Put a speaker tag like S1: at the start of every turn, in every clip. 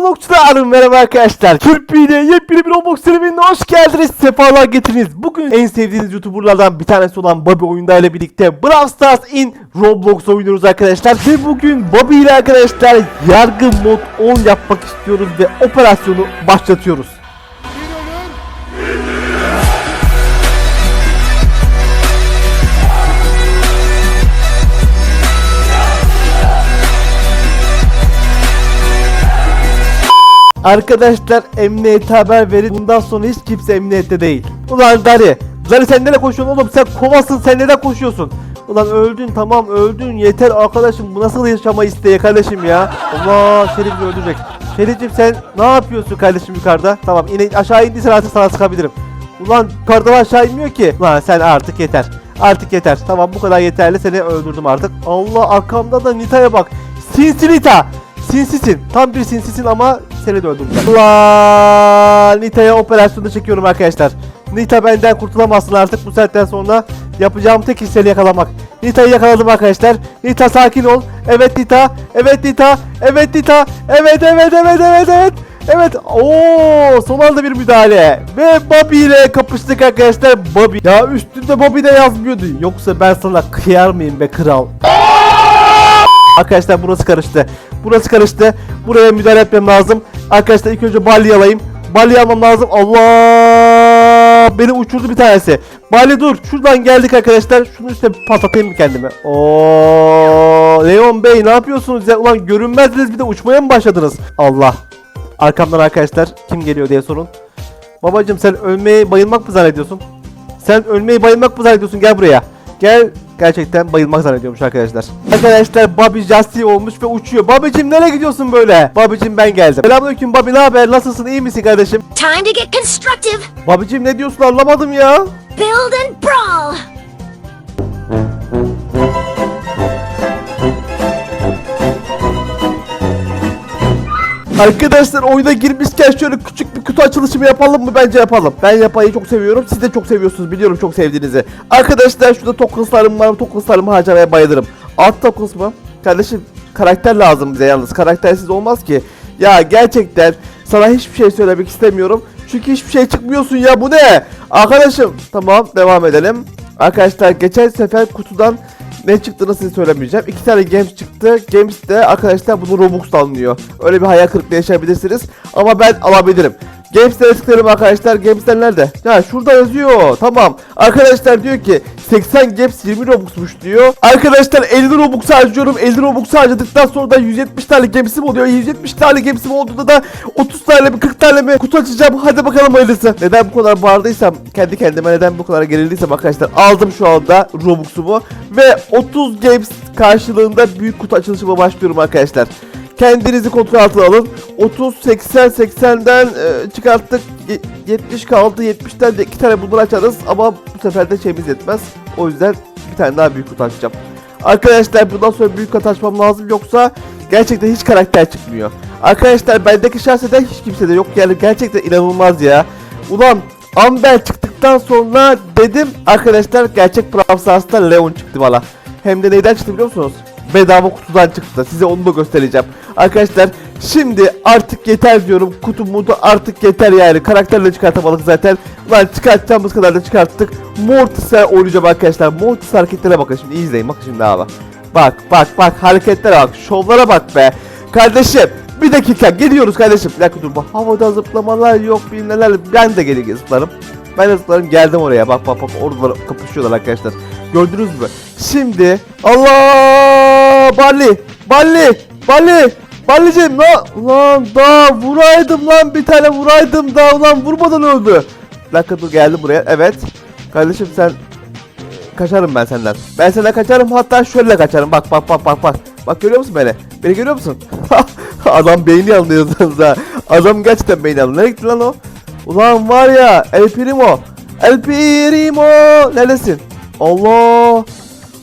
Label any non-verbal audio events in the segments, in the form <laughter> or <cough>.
S1: Roblox'ta merhaba arkadaşlar. Kirpi'yle yepyeni bir Roblox serüvenine hoş geldiniz. Sefalar getirdiniz. Bugün en sevdiğiniz YouTuber'lardan bir tanesi olan Bobby oyunda ile birlikte Brawl Stars in Roblox oynuyoruz arkadaşlar. Ve bugün Bobby ile arkadaşlar yargı mod 10 yapmak istiyoruz ve operasyonu başlatıyoruz. Arkadaşlar emniyete haber verin. Bundan sonra hiç kimse emniyette değil. Ulan Dari. Dari sen nereye koşuyorsun oğlum? Sen kovasın sen neden koşuyorsun? Ulan öldün tamam öldün yeter arkadaşım bu nasıl yaşama isteği kardeşim ya Allah Şerif öldürecek Şerif'cim sen ne yapıyorsun kardeşim yukarıda Tamam in aşağı indiysen artık sana sıkabilirim Ulan yukarıdan aşağı inmiyor ki Ulan sen artık yeter Artık yeter tamam bu kadar yeterli seni öldürdüm artık Allah arkamda da Nita'ya bak Sinsi Nita Sinsisin. Tam bir sinsisin ama seni de öldürdüm. Allah! Nita'ya operasyonu çekiyorum arkadaşlar. Nita benden kurtulamazsın artık bu saatten sonra. Yapacağım tek iş seni yakalamak. Nita'yı yakaladım arkadaşlar. Nita sakin ol. Evet Nita. Evet Nita. Evet Nita. Evet evet evet evet evet. Evet. Oo, son anda bir müdahale. Ve Bobby ile kapıştık arkadaşlar. Bobby. Ya üstünde Bobby de yazmıyordu. Yoksa ben sana kıyar mıyım be kral? Arkadaşlar burası karıştı. Burası karıştı. Buraya müdahale etmem lazım. Arkadaşlar ilk önce balya alayım. Balya almam lazım. Allah! Beni uçurdu bir tanesi. Bali dur. Şuradan geldik arkadaşlar. Şunu üstte patlatayım mı kendime? Oo! Leon Bey ne yapıyorsunuz ya? Ulan görünmezdiniz bir de uçmaya mı başladınız? Allah. Arkamdan arkadaşlar kim geliyor diye sorun. Babacım sen ölmeyi bayılmak mı zannediyorsun? Sen ölmeyi bayılmak mı zannediyorsun? Gel buraya. Gel. Gerçekten bayılmak zannediyormuş arkadaşlar. Arkadaşlar Bobby Justy olmuş ve uçuyor. Bobby'cim nereye gidiyorsun böyle? Bobby'cim ben geldim. Selamünaleyküm Bobby ne haber? Nasılsın? İyi misin kardeşim?
S2: Time to get constructive.
S1: Bobby'cim ne diyorsun anlamadım ya.
S2: Build and brawl.
S1: Arkadaşlar oyuna girmişken şöyle küçük bir kutu açılışı mı yapalım mı? Bence yapalım. Ben yapayı çok seviyorum. Siz de çok seviyorsunuz. Biliyorum çok sevdiğinizi. Arkadaşlar şurada tokenslarım var. Tokenslarımı harcamaya bayılırım. Alt tokens mı? Kardeşim karakter lazım bize yalnız. Karaktersiz olmaz ki. Ya gerçekten sana hiçbir şey söylemek istemiyorum. Çünkü hiçbir şey çıkmıyorsun ya bu ne? Arkadaşım tamam devam edelim. Arkadaşlar geçen sefer kutudan ne çıktığını size söylemeyeceğim. İki tane games çıktı. Games de arkadaşlar bunu Robux alınıyor. Öyle bir hayal kırıklığı yaşayabilirsiniz. Ama ben alabilirim. Games'lere tıklayalım arkadaşlar. Games'ler nerede? Ya şurada yazıyor. Tamam. Arkadaşlar diyor ki 80 Games 20 Robux'muş diyor. Arkadaşlar 50 Robux harcıyorum. 50 Robux harcadıktan sonra da 170 tane Games'im oluyor. 170 tane Games'im olduğunda da 30 tane mi 40 tane mi kutu açacağım. Hadi bakalım hayırlısı. Neden bu kadar bağırdıysam kendi kendime neden bu kadar gerildiysem arkadaşlar aldım şu anda Robux'umu ve 30 Games karşılığında büyük kutu açılışıma başlıyorum arkadaşlar. Kendinizi kontrol altına alın. 30, 80, 80'den e, çıkarttık. Ye- 70 kaldı. 70'ten de 2 tane bunları açarız. Ama bu sefer de şeyimiz yetmez. O yüzden bir tane daha büyük kutu açacağım. Arkadaşlar bundan sonra büyük kutu açmam lazım. Yoksa gerçekten hiç karakter çıkmıyor. Arkadaşlar bendeki şahseden hiç kimsede yok. Yani gerçekten inanılmaz ya. Ulan Amber çıktıktan sonra dedim arkadaşlar gerçek Brawl Stars'ta Leon çıktı bana. Hem de neyden çıktı biliyor musunuz? Bedava kutudan çıktı. Size onu da göstereceğim. Arkadaşlar şimdi artık yeter diyorum. Kutu mutu artık yeter yani. Karakterle çıkartamadık zaten. Ulan çıkartacağımız kadar da çıkarttık. Mortis'e oynayacağım arkadaşlar. Mortis hareketlere bakın şimdi izleyin. Bakın şimdi abi. Bak bak bak hareketlere bak. Şovlara bak be. Kardeşim bir dakika geliyoruz kardeşim. Bir dakika dur bak. Havada zıplamalar yok bir neler. Ben de geri zıplarım. Ben zıplarım geldim oraya. Bak bak bak orada kapışıyorlar arkadaşlar. Gördünüz mü? Şimdi Allah Balli Balli Balli Ballicim la ulan da vuraydım lan bir tane vuraydım da ulan vurmadan öldü. Dakika dur geldim buraya. Evet. Kardeşim sen kaçarım ben senden. Ben senden kaçarım hatta şöyle kaçarım. Bak bak bak bak bak. Bak görüyor musun beni? Beni görüyor musun? <laughs> Adam beyni anlıyorsunuz ha. Adam gerçekten beyni anlıyor. Nereye gitti lan o? Ulan var ya El Primo. El Primo. Neredesin? Allah.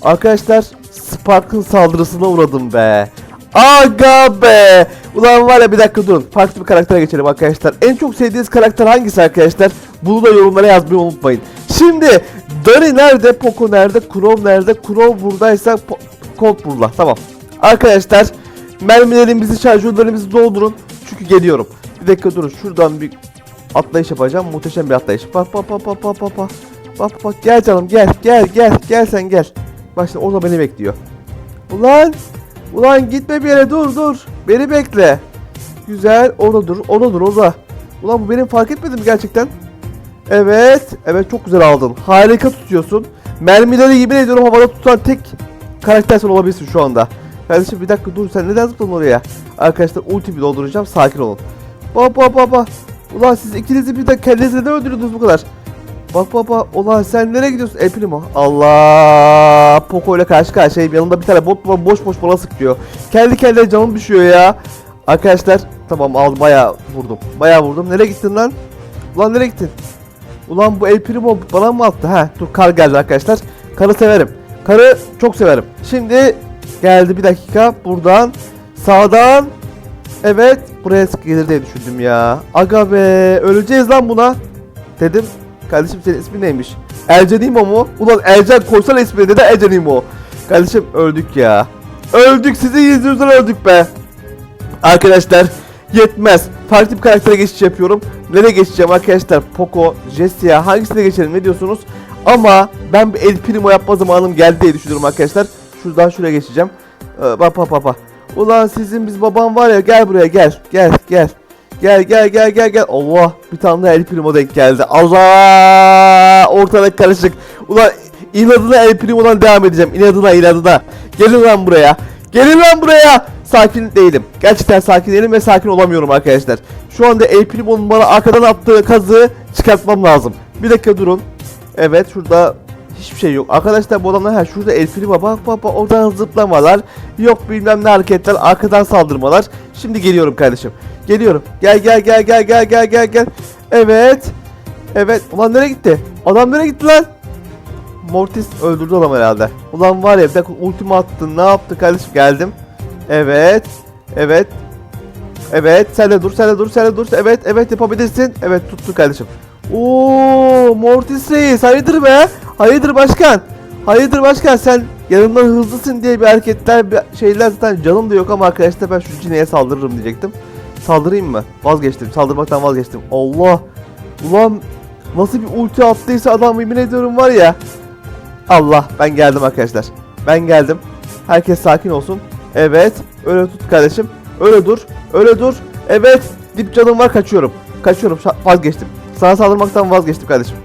S1: Arkadaşlar Spark'ın saldırısına uğradım be. Aga be. Ulan var ya bir dakika durun. Farklı bir karaktere geçelim arkadaşlar. En çok sevdiğiniz karakter hangisi arkadaşlar? Bunu da yorumlara yazmayı unutmayın. Şimdi Dari nerede? Poco nerede? Crow nerede? Crow buradaysa Colt burada. Tamam. Arkadaşlar mermilerimizi, şarjörlerimizi doldurun. Çünkü geliyorum. Bir dakika durun şuradan bir atlayış yapacağım. Muhteşem bir atlayış. Bak bak bak bak bak bak. Bak bak gel canım gel gel gel gel sen gel. Bak orada beni bekliyor. Ulan ulan gitme bir yere dur dur. Beni bekle. Güzel orada dur orada dur orada. Ulan bu benim fark etmedi mi gerçekten? Evet evet çok güzel aldın. Harika tutuyorsun. Mermileri yemin ediyorum havada tutan tek karakter sen olabilirsin şu anda. Kardeşim bir dakika dur sen neden zıpladın oraya? Arkadaşlar ultimi dolduracağım sakin olun. Bak bak bak. Ulan siz ikinizi bir de kendinizi neden öldürdünüz bu kadar? Bak bak. Ulan sen nereye gidiyorsun? El Primo. Allah. Poco ile karşı karşıyayım. Yanında bir tane bot var boş boş bana sıkıyor. Kendi kendine canım düşüyor ya. Arkadaşlar tamam aldım bayağı vurdum. Bayağı vurdum. Nereye gittin lan? Ulan nereye gittin? Ulan bu El Primo bana mı attı? Ha dur kar geldi arkadaşlar. Karı severim. Karı çok severim. Şimdi geldi bir dakika. Buradan sağdan Evet buraya gelir diye düşündüm ya. Aga be öleceğiz lan buna. Dedim. Kardeşim senin ismin neymiş? Elcanimo mu? Ulan Elcan koysana ismini dedi Elcanimo. Kardeşim öldük ya. Öldük sizin yüzünüzden öldük be. Arkadaşlar yetmez. Farklı bir karaktere geçiş yapıyorum. Nereye geçeceğim arkadaşlar? Poco, Jessia hangisine geçelim ne diyorsunuz? Ama ben bir El Primo yapma zamanım geldi diye düşünüyorum arkadaşlar. Şuradan şuraya geçeceğim. Ee, bak bak bak bak. Ulan sizin biz babam var ya gel buraya gel. Gel gel. Gel gel gel gel gel. Allah bir tane daha El Primo denk geldi. Allah ortalık karışık. Ulan inadına El Primo'dan devam edeceğim. İnadına inadına. Gelin lan buraya. Gelin lan buraya. Sakin değilim. Gerçekten sakin değilim ve sakin olamıyorum arkadaşlar. Şu anda El Primo'nun bana arkadan attığı kazığı çıkartmam lazım. Bir dakika durun. Evet şurada hiçbir şey yok. Arkadaşlar bu adamlar ha şurada El Primo bak bak bak oradan zıplamalar. Yok bilmem ne hareketler arkadan saldırmalar. Şimdi geliyorum kardeşim. Geliyorum. Gel gel gel gel gel gel gel gel. Evet. Evet. Ulan nereye gitti? Adam nereye gitti lan? Mortis öldürdü adam herhalde. Ulan var ya bir dakika ultimi attın. Ne yaptı kardeşim? Geldim. Evet. Evet. Evet sen de dur sen de dur sen de dur. Evet evet yapabilirsin. Evet tuttu kardeşim. Oo Mortis Reis hayırdır be? Hayırdır başkan? Hayırdır başkan sen yanımdan hızlısın diye bir hareketler bir şeyler zaten canım da yok ama arkadaşlar ben şu cineye saldırırım diyecektim. Saldırayım mı? Vazgeçtim. Saldırmaktan vazgeçtim. Allah. Ulan nasıl bir ulti attıysa adam yemin ediyorum var ya. Allah ben geldim arkadaşlar. Ben geldim. Herkes sakin olsun. Evet. Öyle tut kardeşim. Öyle dur. Öyle dur. Evet. Dip canım var kaçıyorum. Kaçıyorum. Vazgeçtim. Sana saldırmaktan vazgeçtim kardeşim.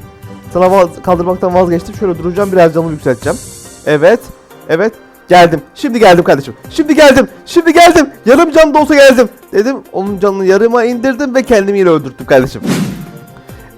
S1: Sana vaz- kaldırmaktan vazgeçtim. Şöyle duracağım. Biraz canımı yükselteceğim. Evet. Evet. Geldim. Şimdi geldim kardeşim. Şimdi geldim. Şimdi geldim. Yarım can da olsa geldim. Dedim onun canını yarıma indirdim ve kendimi yine öldürttüm kardeşim.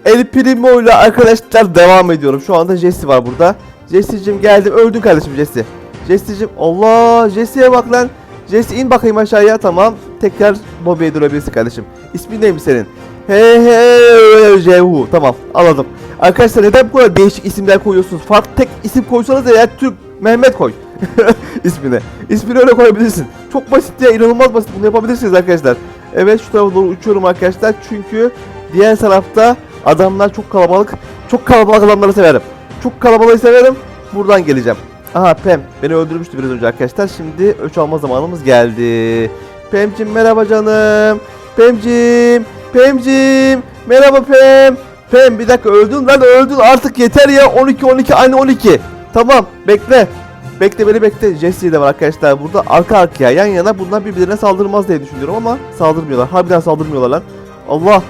S1: El Primo ile arkadaşlar devam ediyorum. Şu anda Jesse var burada. Jesse'cim geldim. Öldün kardeşim Jesse. Jesse'cim Allah Jesse'ye bak lan. Jesse in bakayım aşağıya tamam. Tekrar Bobby'ye durabilirsin kardeşim. İsmin neymiş senin? He he. Tamam anladım. Arkadaşlar neden bu kadar değişik isimler koyuyorsunuz? Farklı tek isim koysanız eğer Türk Mehmet koy. <laughs> ismini. İsmini öyle koyabilirsin. Çok basit ya inanılmaz basit. Bunu yapabilirsiniz arkadaşlar. Evet şu tarafa doğru uçuyorum arkadaşlar. Çünkü diğer tarafta adamlar çok kalabalık. Çok kalabalık adamları severim. Çok kalabalığı severim. Buradan geleceğim. Aha Pem. Beni öldürmüştü biraz önce arkadaşlar. Şimdi ölç alma zamanımız geldi. Pemcim merhaba canım. Pemcim. Pemcim. Merhaba Pem. Pem bir dakika öldün lan öldün artık yeter ya 12 12 aynı 12. Tamam bekle. Bekle beni bekle. Jesse de var arkadaşlar burada arka arkaya yan yana bunlar birbirlerine saldırmaz diye düşünüyorum ama saldırmıyorlar. Harbiden saldırmıyorlar lan. Allah.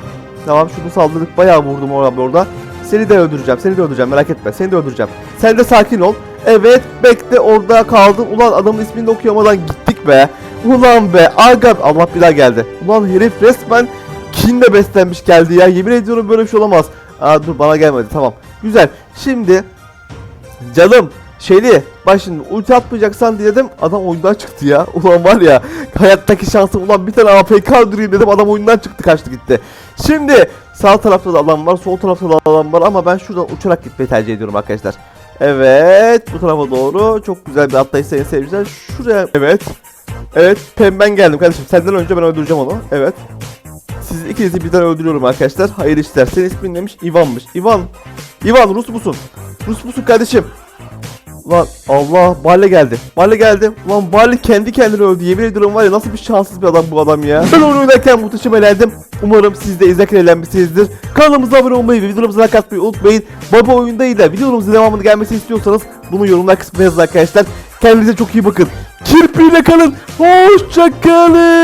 S1: Tamam şunu saldırdık bayağı vurdum orada orada. Seni de öldüreceğim seni de öldüreceğim merak etme seni de öldüreceğim. Sen de sakin ol. Evet bekle orada kaldın. Ulan adamın ismini okuyamadan gittik be. Ulan be aga Allah bir daha geldi. Ulan herif resmen kinle beslenmiş geldi ya. Yemin ediyorum böyle bir şey olamaz. Aa dur bana gelmedi tamam. Güzel. Şimdi canım şeyli bak şimdi ulti atmayacaksan dedim adam oyundan çıktı ya. <laughs> Ulan var ya hayattaki şansım ulan bir tane APK öldüreyim dedim adam oyundan çıktı kaçtı gitti. Şimdi sağ tarafta da adam var sol tarafta da adam var ama ben şuradan uçarak gitmeyi tercih ediyorum arkadaşlar. Evet bu tarafa doğru çok güzel bir atlayış sayın seyirciler. Şuraya evet. Evet Pem ben geldim kardeşim senden önce ben öldüreceğim onu. Evet. Siz ikinizi birden öldürüyorum arkadaşlar. Hayırlı işler. Senin ismin neymiş? Ivan'mış. Ivan. Ivan Rus musun? Rus musun kardeşim? Lan Allah Bale geldi. Bale geldi. Lan Bale kendi kendine öldü. Yemin ediyorum var ya nasıl bir şanssız bir adam bu adam ya. Ben onu oynarken muhteşem eğlendim. Umarım siz de izlerken eğlenmişsinizdir. Kanalımıza abone olmayı ve videolarımıza like atmayı unutmayın. Baba oyundayla videolarımızın devamını gelmesini istiyorsanız bunu yorumlar kısmına yazın arkadaşlar. Kendinize çok iyi bakın. Kirpiyle kalın. Hoşçakalın.